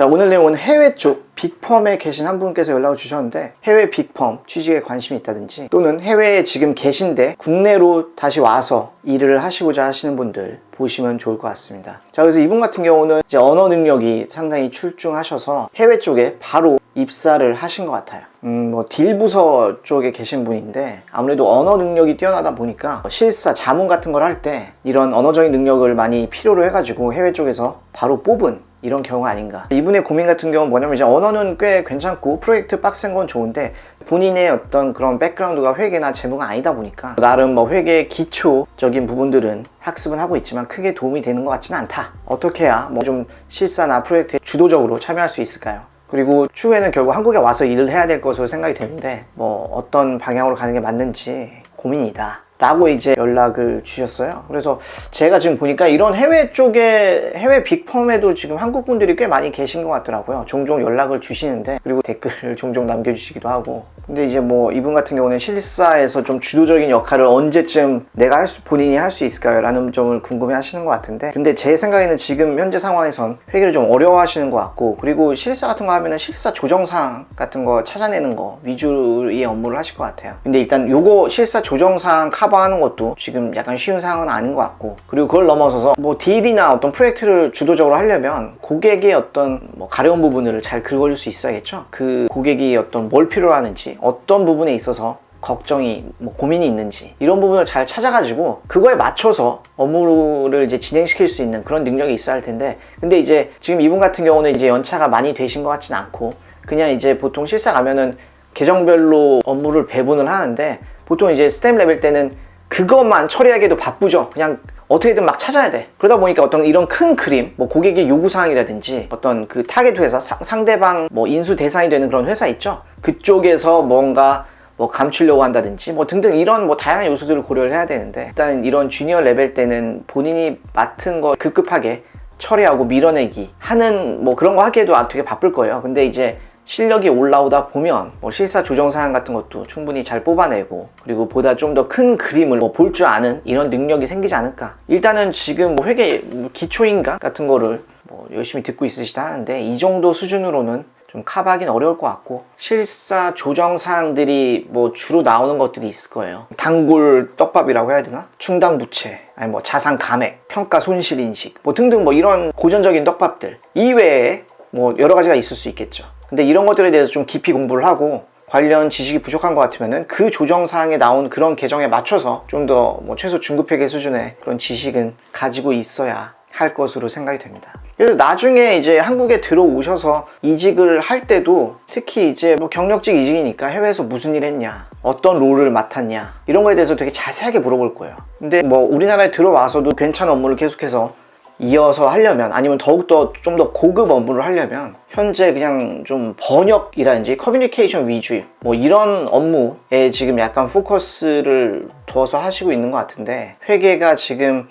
자, 오늘 내용은 해외 쪽 빅펌에 계신 한 분께서 연락을 주셨는데 해외 빅펌 취직에 관심이 있다든지 또는 해외에 지금 계신데 국내로 다시 와서 일을 하시고자 하시는 분들 보시면 좋을 것 같습니다. 자, 그래서 이분 같은 경우는 이제 언어 능력이 상당히 출중하셔서 해외 쪽에 바로 입사를 하신 것 같아요. 음, 뭐, 딜 부서 쪽에 계신 분인데, 아무래도 언어 능력이 뛰어나다 보니까, 실사, 자문 같은 걸 할 때, 이런 언어적인 능력을 많이 필요로 해가지고 해외 쪽에서 바로 뽑은 이런 경우가 아닌가. 이분의 고민 같은 경우는 뭐냐면, 이제 언어는 꽤 괜찮고, 프로젝트 빡센 건 좋은데, 본인의 어떤 그런 백그라운드가 회계나 재무가 아니다 보니까, 나름 뭐 회계 기초적인 부분들은 학습은 하고 있지만, 크게 도움이 되는 것 같지는 않다. 어떻게 해야 뭐 좀 실사나 프로젝트에 주도적으로 참여할 수 있을까요? 그리고 추후에는 결국 한국에 와서 일을 해야 될 것으로 생각이 되는데 뭐 어떤 방향으로 가는 게 맞는지 고민이다. 라고 이제 연락을 주셨어요. 그래서 제가 지금 보니까 이런 해외 쪽에 해외 빅펌에도 지금 한국 분들이 꽤 많이 계신 것 같더라고요. 종종 연락을 주시는데 그리고 댓글을 종종 남겨주시기도 하고. 근데 이제 뭐 이분 같은 경우는 실사에서 좀 주도적인 역할을 언제쯤 내가 할 수, 본인이 할 수 있을까요? 라는 점을 궁금해 하시는 것 같은데. 근데 제 생각에는 지금 현재 상황에선 회계를 좀 어려워 하시는 것 같고. 그리고 실사 같은 거 하면은 실사 조정사항 같은 거 찾아내는 거 위주의 업무를 하실 것 같아요. 근데 일단 요거 실사 조정사항 커버하는 것도 지금 약간 쉬운 상황은 아닌 것 같고. 그리고 그걸 넘어서서 뭐 딜이나 어떤 프로젝트를 주도적으로 하려면 고객의 어떤 뭐 가려운 부분을 잘 긁어줄 수 있어야겠죠. 그 고객이 어떤 뭘 필요로 하는지 어떤 부분에 있어서 걱정이 뭐 고민이 있는지 이런 부분을 잘 찾아가지고 그거에 맞춰서 업무를 이제 진행시킬 수 있는 그런 능력이 있어야 할 텐데 근데 이제 지금 이분 같은 경우는 이제 연차가 많이 되신 것 같진 않고 그냥 이제 보통 실사 가면은 계정별로 업무를 배분을 하는데 보통 이제 스텝 레벨 때는 그것만 처리하기도 바쁘죠. 그냥 어떻게든 막 찾아야 돼. 그러다 보니까 어떤 이런 큰 그림, 뭐 고객의 요구사항이라든지 어떤 그 타겟 회사, 사- 상대방 뭐 인수 대상이 되는 그런 회사 있죠? 그쪽에서 뭔가 뭐 감추려고 한다든지 뭐 등등 이런 뭐 다양한 요소들을 고려를 해야 되는데 일단 이런 주니어 레벨 때는 본인이 맡은 거 급급하게 처리하고 밀어내기 하는 뭐 그런 거 하기에도 아, 되게 바쁠 거예요. 근데 이제 실력이 올라오다 보면 뭐 실사 조정 사항 같은 것도 충분히 잘 뽑아내고 그리고 보다 좀 더 큰 그림을 뭐 볼 줄 아는 이런 능력이 생기지 않을까. 일단은 지금 뭐 회계 뭐 기초인가 같은 거를 뭐 열심히 듣고 있으시다 하는데 이 정도 수준으로는 좀 커버하기는 어려울 것 같고 실사 조정 사항들이 뭐 주로 나오는 것들이 있을 거예요. 단골 떡밥이라고 해야 되나? 충당 부채, 아니 뭐 자산 감액, 평가 손실 인식, 뭐 등등 뭐 이런 고전적인 떡밥들 이외에 뭐 여러 가지가 있을 수 있겠죠. 근데 이런 것들에 대해서 좀 깊이 공부를 하고 관련 지식이 부족한 것 같으면은 그 조정 사항에 나온 그런 계정에 맞춰서 좀 더 뭐 최소 중급 회계 수준의 그런 지식은 가지고 있어야 할 것으로 생각이 됩니다. 그래서 나중에 이제 한국에 들어오셔서 이직을 할 때도 특히 이제 뭐 경력직 이직이니까 해외에서 무슨 일 했냐, 어떤 롤을 맡았냐, 이런 거에 대해서 되게 자세하게 물어볼 거예요. 근데 뭐 우리나라에 들어와서도 괜찮은 업무를 계속해서 이어서 하려면 아니면 더욱더 좀 더 고급 업무를 하려면 현재 그냥 좀 번역이라든지 커뮤니케이션 위주 뭐 이런 업무에 지금 약간 포커스를 두어서 하시고 있는 것 같은데 회계가 지금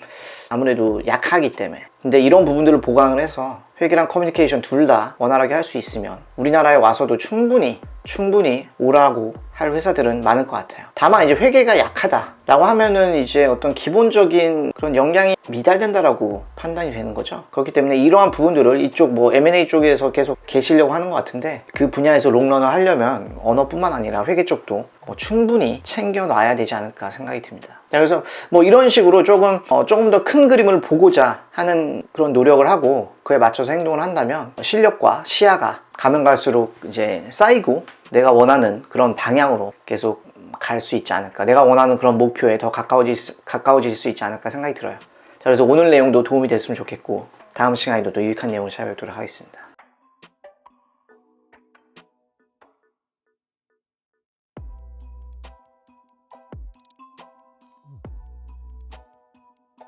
아무래도 약하기 때문에. 근데 이런 부분들을 보강을 해서 회계랑 커뮤니케이션 둘 다 원활하게 할 수 있으면 우리나라에 와서도 충분히 충분히 오라고 할 회사들은 많을 것 같아요. 다만 이제 회계가 약하다라고 하면은 이제 어떤 기본적인 그런 역량이 미달된다라고 판단이 되는 거죠. 그렇기 때문에 이러한 부분들을 이쪽 뭐 M&A 쪽에서 계속 계시려고 하는 것 같은데 그 분야에서 롱런을 하려면 언어뿐만 아니라 회계 쪽도 뭐 충분히 챙겨놔야 되지 않을까 생각이 듭니다. 자, 그래서 뭐 이런 식으로 조금 어, 조금 더 큰 그림을 보고자 하는 그런 노력을 하고 그에 맞춰서 행동을 한다면 실력과 시야가 가면 갈수록 이제 쌓이고 내가 원하는 그런 방향으로 계속 갈 수 있지 않을까. 내가 원하는 그런 목표에 더 가까워질 수, 가까워질 수 있지 않을까 생각이 들어요. 자, 그래서 오늘 내용도 도움이 됐으면 좋겠고 다음 시간에도 또 유익한 내용을 찾아뵙도록 하겠습니다.